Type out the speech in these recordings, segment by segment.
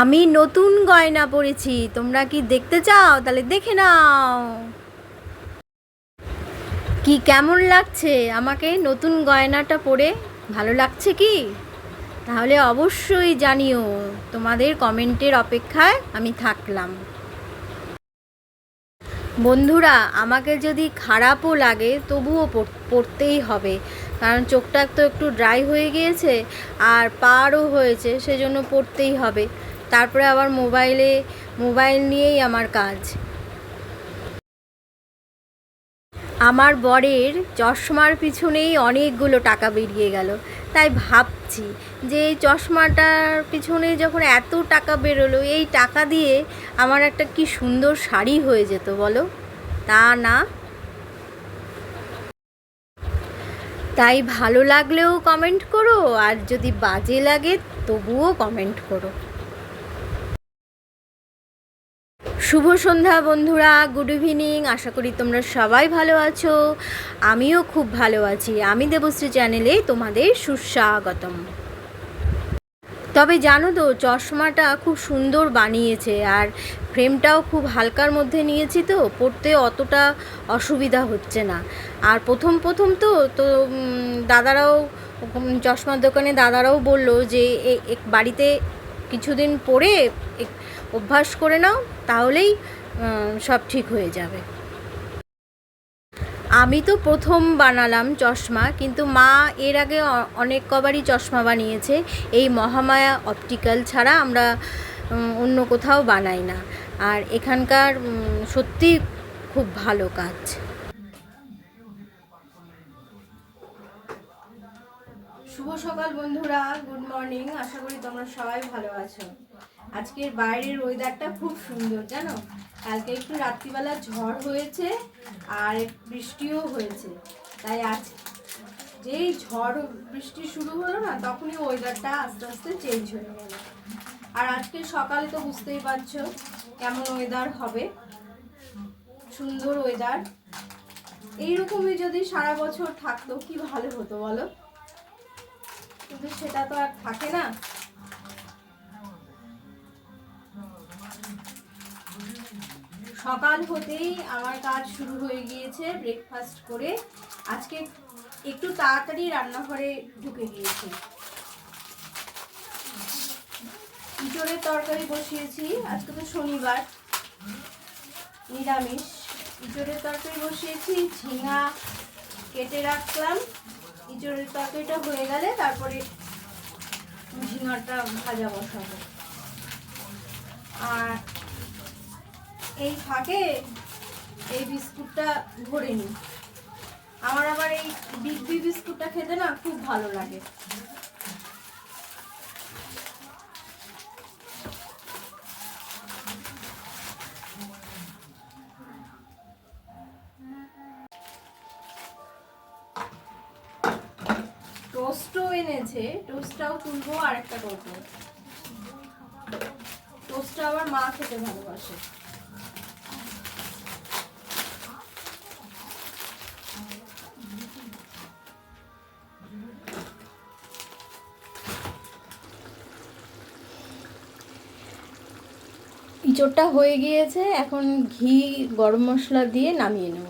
আমি নতুন গয়না পরেছি। তোমরা কি দেখতে চাও? তাহলে দেখে নাও। কি কেমন লাগছে? আমাকে নতুন গয়নাটা পরে ভালো লাগছে কি? তাহলে অবশ্যই জানিও। তোমাদের কমেন্টের অপেক্ষায় আমি থাকলাম। বন্ধুরা, আমাকে যদি খারাপও লাগে, তবুও পরতেই হবে। কারণ চোখটা তো একটু ড্রাই হয়ে গিয়েছে, আর পারও হয়েছে, সেজন্য পড়তেই হবে। তারপরে আবার মোবাইলে, মোবাইল নিয়েই আমার কাজ। আমার বরের চশমার পিছনেই অনেকগুলো টাকা বেরিয়ে গেল। তাই ভাবছি যে এই চশমাটার পিছনে যখন এত টাকা বেরোলো, এই টাকা দিয়ে আমার একটা কি সুন্দর শাড়ি হয়ে যেত, বলো? তা না। তাই ভালো লাগলেও কমেন্ট করো, আর যদি বাজে লাগে তবুও কমেন্ট করো। শুভ সন্ধ্যা বন্ধুরা গুড ইভিনিং আশা করি তোমরা সবাই ভালো আছো, আমিও খুব ভালো আছি। আমি দেবশ্রী চ্যানেলে তোমাদের সুস্বাগতম। তবে জানো তো, চশমাটা খুব সুন্দর বানিয়েছে আর ফ্রেমটাও খুব হালকার মধ্যে নিয়েছি তো পড়তে অতটা অসুবিধা হচ্ছে না। আর প্রথম প্রথম তো তো দাদারাও চশমার দোকানে দাদারাও বলল যে বাড়িতে কিছুদিন পরে অভ্যাস করে নাও তাহলেই সব ঠিক হয়ে যাবে। আমি তো প্রথম বানালাম চশমা, কিন্তু মা এর আগে অনেক কবারই চশমা বানিয়েছে। এই মহামায়া অপটিক্যাল ছাড়া আমরা অন্য কোথাও বানাই না। আর এখানকার সত্যি খুব ভালো কাজ। শুভ সকাল বন্ধুরা, গুড মর্নিং, আশা করি তোমরা সবাই ভালো আছো। আজকের বাইরের ওয়েদারটা খুব সুন্দর, জানো? কালকে একটু রাত্রিবেলা ঝড় হয়েছে আর বৃষ্টিও হয়েছে। তাই আজ যেই ঝড়, বৃষ্টি শুরু হলো না, তখনই ওয়েদারটা আস্তে আস্তে চেঞ্জ হয়ে গেল। আর আজকে সকালে তো বুঝতেই পারছ কেমন ওয়েদার হবে। সুন্দর ওয়েদার এইরকমই যদি সারা বছর থাকতো, কি ভালো হতো বলো? কিন্তু সেটা তো আর থাকে না। সকাল হতেই আমার কাজ শুরু হয়ে গিয়েছে ব্রেকফাস্ট করে। আজকে একটু তাড়াতাড়ি রান্নাঘরে ঢুকে গিয়েছি। ইঁচড়ের তরকারি বসিয়েছি, আজকে তো শনিবার। নিরামিষ। ইঁচড়ের তরকারি বসিয়েছি, ঝিঙা কেটে রাখলাম। ইঁচড়ের তরকারিটা হয়ে গেলে তারপরে ঝিঙাটা ভাজা বসাবো। আর এই ফাঁকে এই বিস্কুটটা ভরে নিই। আমার আবার এই বিগ বি বিস্কুটটা খেতে না খুব ভালো লাগে। টোস্টও এনেছে টোস্টটাও তুলবো আর একটা করব। টোস্টটা আবার মা খেতে ভালোবাসে। ইঁচড়টা হয়ে গিয়েছে এখন ঘি গরম মশলা দিয়ে নামিয়ে নেব।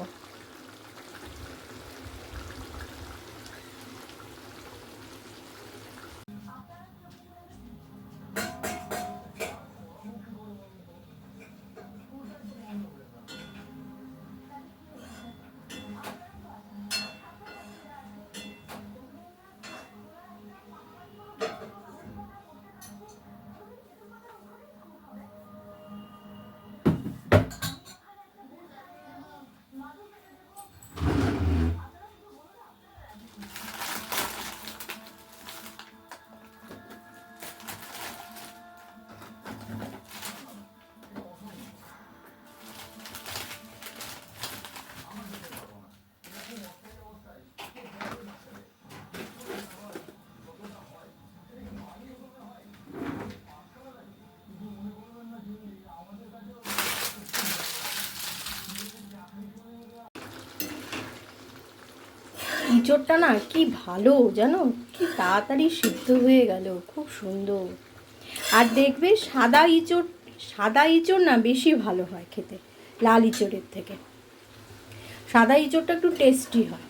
ইঁচড়টা না কি ভালো জানো? কি তাড়াতাড়ি সিদ্ধ হয়ে গেল খুব সুন্দর। আর দেখবে সাদা ইঁচড় সাদা ইঁচড় না বেশি ভালো হয় খেতে লাল ইঁচড়ের থেকে। সাদা ইঁচড়টা একটু টেস্টি হয়।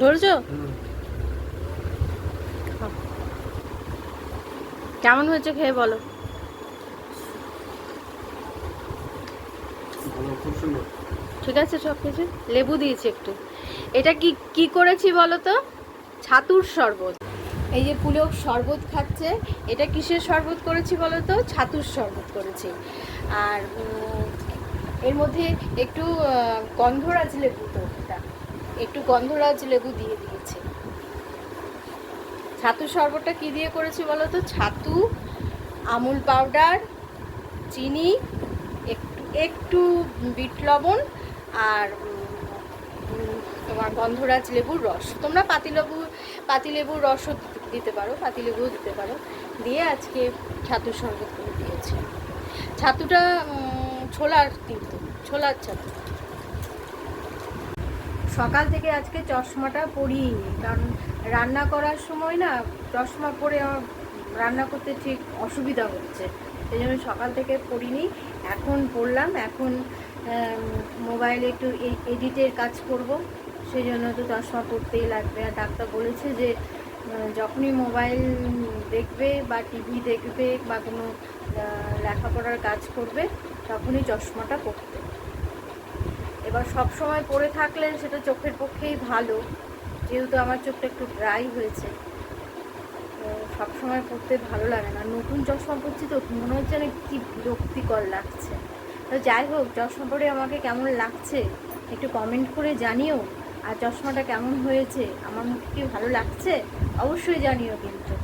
ধরছো? কেমন হয়েছে খেয়ে বলো? ঠিক আছে সব কিছু? লেবু দিয়েছি একটু। এটা কি কি করেছি বলো তো? ছাতুর শরবত। এই যে পুলক শরবত খাচ্ছে এটা কিসের শরবত করেছি বলো তো? ছাতুর শরবত করেছি। আর এর মধ্যে একটু গন্ধরাজ লেবু তো এটা। একটু গন্ধরাজ লেবু দিয়ে দিয়েছি। ছাতুর শরবতটা কি দিয়ে করেছি বলো তো? ছাতু, আমুল পাউডার, চিনি, একটু একটু বিট লবণ আর তোমার গন্ধরাজ লেবুর রস। তোমরা পাতিলেবু পাতিলেবুর রসও দিতে পারো পাতিলেবুও দিতে পারো। দিয়ে আজকে ছাতুর শরবত করে দিয়েছি। ছাতুটা ছোলার কিন্তু, ছোলার ছাতু। সকাল থেকে আজকে চশমাটা পরিনি কারণ রান্না করার সময় না চশমা পরে রান্না করতে ঠিক অসুবিধা হচ্ছে। সেই জন্য সকাল থেকে পড়িনি এখন পড়লাম এখন মোবাইলে একটু এডিটের কাজ করব। সেই জন্য তো চশমা পড়তেই লাগবে। আর ডাক্তার বলেছে যে যখনই মোবাইল দেখবে বা টিভি দেখবে বা কোনো লেখাপড়ার কাজ করবে, তখনই চশমাটা পড়তে এবার সব সময় পরে থাকলে সেটা চোখের পক্ষেই ভালো। যেহেতু আমার চোখটা একটু ড্রাই হয়েছে। তো সব সময় পড়তে ভালো লাগে না। নতুন চশমা পরছি তো মনে হচ্ছে না কি বিরক্তিকর লাগছে। তো যাই হোক চশমা পরে আমাকে কেমন লাগছে একটু কমেন্ট করে জানিও। আর চশমাটা কেমন হয়েছে, আমার মুখ কি ভালো লাগছে? অবশ্যই জানিও কিন্তু।